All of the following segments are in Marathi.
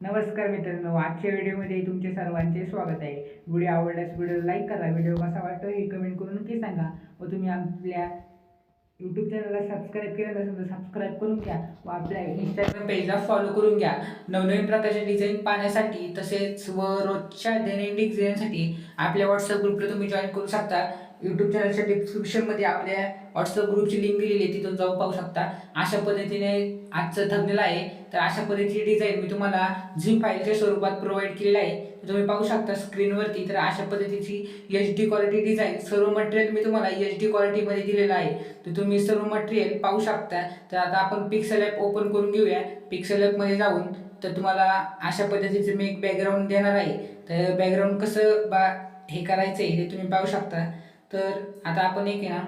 नमस्कार मित्रांनो आजच्या व्हिडिओमध्ये तुमचे सर्वांचे स्वागत आहे. व्हिडिओ आवडल्यास व्हिडिओ लाईक करा व्हिडिओ कसा वाटतो हे कमेंट करून नक्की सांगा व तुम्ही आपल्या यूट्यूब चॅनलला सबस्क्राईब केलं नसेल तर सबस्क्राईब करून घ्या व आपल्या इंस्टाग्राम पेजला फॉलो करून घ्या. नवनवीन प्रकारचे डिझाईन पाहण्यासाठी तसेच व रोजच्या दैनंदिन डिझाईनसाठी आपल्या व्हॉट्सअप ग्रुपला तुम्ही जॉईन करू शकता. यूट्यूब चॅनलच्या डिस्क्रिप्शनमध्ये आपल्या व्हॉट्सअप ग्रुपची लिंक दिलेली आहे तिथून जाऊन पाहू शकता. अशा पद्धतीने आजचं थंबनेल आहे तर अशा पद्धतीची डिझाईन मी तुम्हाला झिम फाईलच्या स्वरूपात प्रोव्हाइड केलेलं आहे. तुम्ही पाहू शकता स्क्रीनवरती तर अशा पद्धतीची एच डी क्वालिटी डिझाईन सर्व मटेरियल मी तुम्हाला एच डी क्वालिटीमध्ये दिलेलं आहे. तर तुम्ही सर्व मटेरियल पाहू शकता. तर आता आपण पिक्सेल ॲप ओपन करून घेऊया. पिक्सेल ॲपमध्ये जाऊन तर तुम्हाला अशा पद्धतीचं मी एक बॅकग्राऊंड देणार आहे. तर बॅकग्राऊंड कसं बा हे करायचं आहे ते तुम्ही पाहू शकता. तर आता आपण एक आहे ना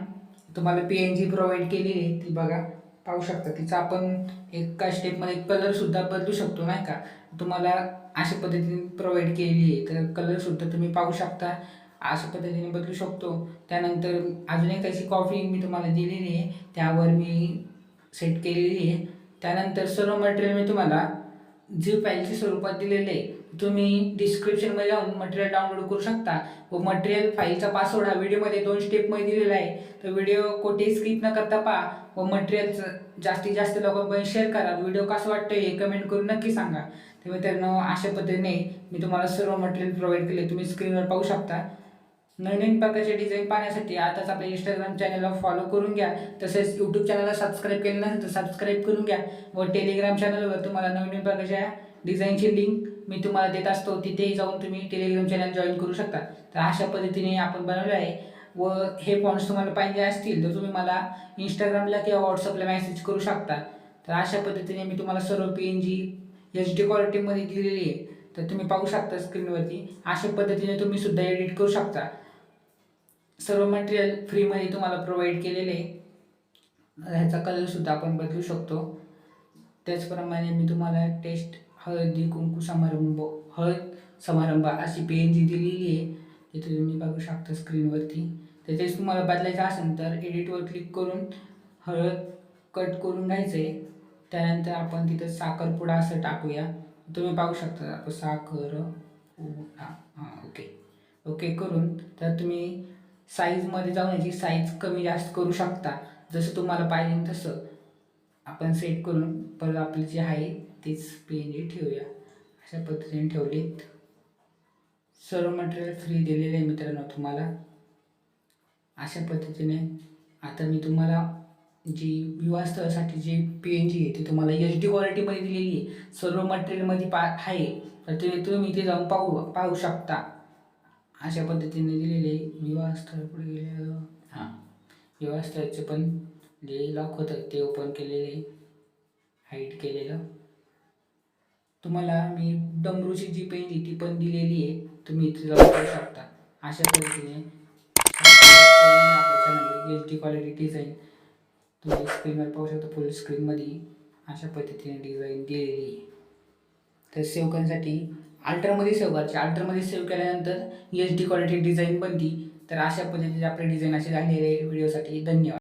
तुम्हाला पी एन जी प्रोव्हाइड केलेली आहे ती बघा पाहू शकता. तिचा आपण एका स्टेपमध्ये कलरसुद्धा बदलू शकतो नाही का? तुम्हाला अशा पद्धतीने प्रोव्हाइड केलेली आहे. तर कलरसुद्धा तुम्ही पाहू शकता अशा पद्धतीने बदलू शकतो. त्यानंतर अजून एक अशी कॉफी मी तुम्हाला दिलेली आहे त्यावर मी सेट केलेली आहे. त्यानंतर सर्व मटेरियल मी तुम्हाला जी फाईलच्या स्वरूपात दिलेले आहे तुम्ही डिस्क्रिप्शनमध्ये जाऊन मटेरियल डाउनलोड करू शकता. व मटेरियल फाईलचा पासवर्ड हा व्हिडिओमध्ये दोन स्टेपमध्ये दिलेला आहे. तर व्हिडिओ कोठेही स्किप न करता पहा. व मटेरियलचं जास्तीत जास्त लोकांपर्यंत शेअर करा. व्हिडिओ कसं वाटतं हे कमेंट करून नक्की सांगा. तर मित्रांनो अशा पद्धतीने मी तुम्हाला सर्व मटेरियल प्रोव्हाइड केले. तुम्ही स्क्रीनवर पाहू शकता. नवीन प्रकारचे डिझाईन पाहण्यासाठी आताच आपल्या इंस्टाग्राम चॅनलला फॉलो करून घ्या. तसेच यूट्यूब चॅनलला सबस्क्राईब केलं नसेल तर सबस्क्राईब करून घ्या. व टेलिग्राम चॅनलवर तुम्हाला नवीन प्रकारच्या डिझाईनची लिंक मी तुम्हाला देत असतो. तिथेही जाऊन तुम्ही टेलिग्राम चॅनल जॉईन करू शकता. तर अशा पद्धतीने आपण बनवलं आहे. व हे पॉईंट्स तुम्हाला पाहिजे असतील तर तुम्ही मला इंस्टाग्रामला किंवा व्हॉट्सअपला मेसेज करू शकता. तर अशा पद्धतीने मी तुम्हाला सर्व P N G H D क्वालिटीमध्ये दिलेली आहे. तर तुम्ही पाहू शकता स्क्रीनवरती अशा पद्धतीने तुम्ही सुद्धा एडिट करू शकता. सर्व मटेरियल फ्रीमध्ये तुम्हाला प्रोव्हाइड केलेले आहे. ह्याचा कलरसुद्धा आपण बदलू शकतो. त्याचप्रमाणे मी तुम्हाला टेस्ट हळदी कुंकू समारंभ हळद समारंभ अशी पी एन जी दिलेली आहे. तिथे तुम्ही बघू शकता स्क्रीनवरती त्याच्याच तुम्हाला बदलायचं असेल तर एडिटवर क्लिक करून हळद कट करून घ्यायचं आहे त्यानंतर आपण तिथं साखरपुडा असं टाकूया. तुम्ही पाहू शकता आपण साखर हां हां ओके ओके करून तर तुम्ही साईजमध्ये जाऊन याची साईज कमी जास्त करू शकता. जसं तुम्हाला पाहिजे तसं. आपण सेट करून परत आपली जी आहे तीच पेन ठेवूया. अशा पद्धतीने ठेवलीत. सर्व मटेरियल फ्री दिलेले आहे मित्रांनो तुम्हाला. अशा पद्धतीने आता मी तुम्हाला जी विवाहस्थळासाठी जी पी एन जी आहे ती तुम्हाला एच डी क्वालिटीमध्ये दिलेली आहे. सर्व मटेरियलमध्ये पा आहे. तर ते तुम्ही इथे जाऊन पाहू पाहू शकता. अशा पद्धतीने दिलेले विवाहस्थळ पुढे गेले हां. विवाहस्थळाचे पण जे लॉक होतं ते ओपन केलेले हाईट केलेलं. तुम्हाला मी डमरूची जी पेन ती पण दिलेली आहे. तुम्ही इथे जाऊन पाहू शकता. अशा पद्धतीने एच डी क्वालिटी डिझाईन तुम्ही स्क्रीनवर पाहू शकता फुल स्क्रीनमध्ये अशा पद्धतीने डिझाईन दिलेली आहे. तर सेव्ह करण्यासाठी अल्ट्रामध्ये सेव्ह करायची. अल्ट्रामध्ये सेव्ह केल्यानंतर एच डी क्वालिटी डिझाईन बनती. तर अशा पद्धतीचे आपले डिझाईन असे झालेले व्हिडिओसाठी धन्यवाद.